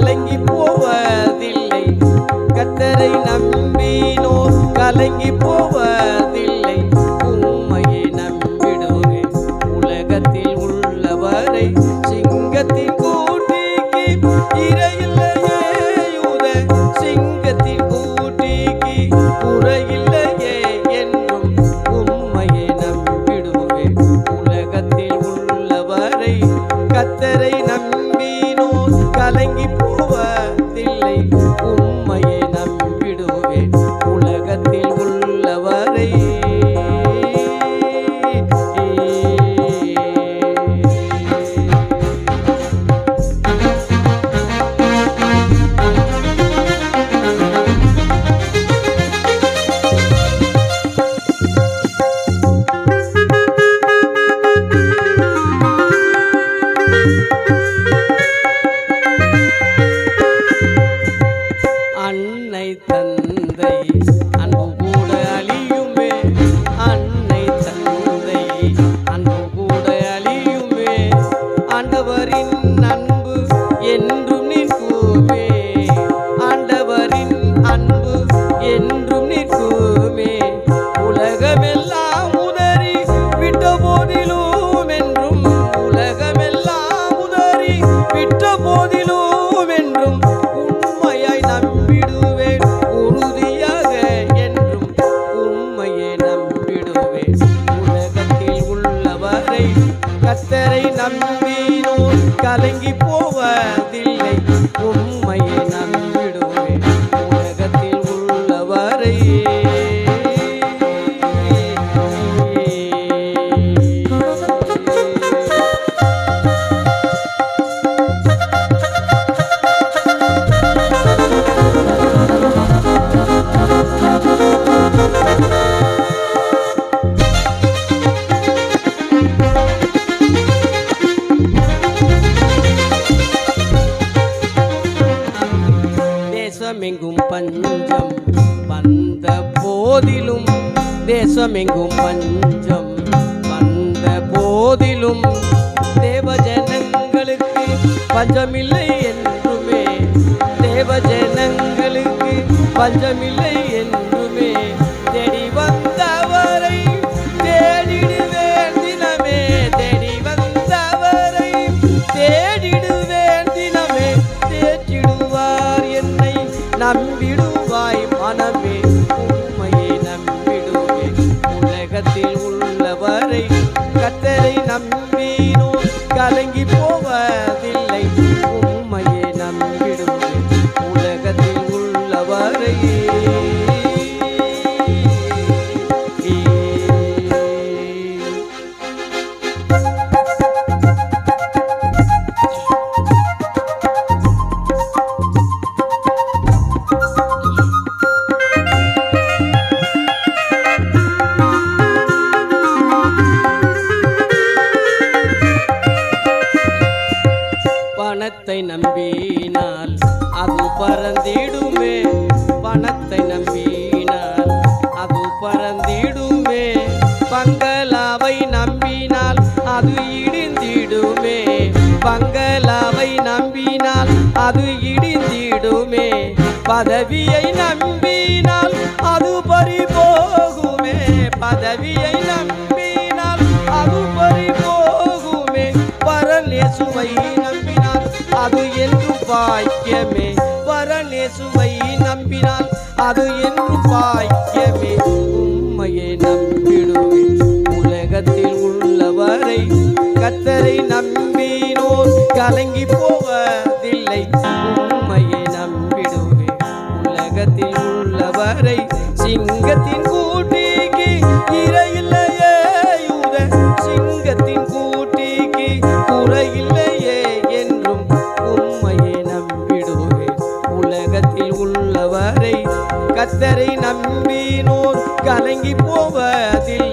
கலங்கி போவதில்லை. கத்தரை நம்பினோர் கலங்கி போவதில்லை. உண்மையை நம்பிடுவே உலகத்தில் உள்ளவரை சிங்கத்தின் கூட்டிக்கு இறை கத்தரை நம்பினோர் கலங்கி தேசமெங்கும் பஞ்சம் வந்த போதிலும் தேசமெங்கும் பஞ்சம் வந்த போதிலும் தேவஜனங்களுக்கு பஞ்சமில்லை என்றுமே. தேவஜனங்களுக்கு பஞ்சமில்லை போவதில்லை நம்பினால் அது பறந்திடுமே. பணத்தை நம்பினால் அது பறந்திடுமே. பங்களாவை நம்பினால் அது இடிந்திடுமே. பங்களாவை நம்பினால் அது இடிந்திடுமே. பதவியை நம்பினால் என்றும் பாக்கியமே. பரநேசுவை நம்பினால் அது என்று பாக்கியமே. உண்மையை நம்பிடுவேன் உலகத்தில் உள்ளவரை கத்தரை நம்பினோர் கலங்கி போ கத்தரை நம்பினோர் கலங்கி போவதில்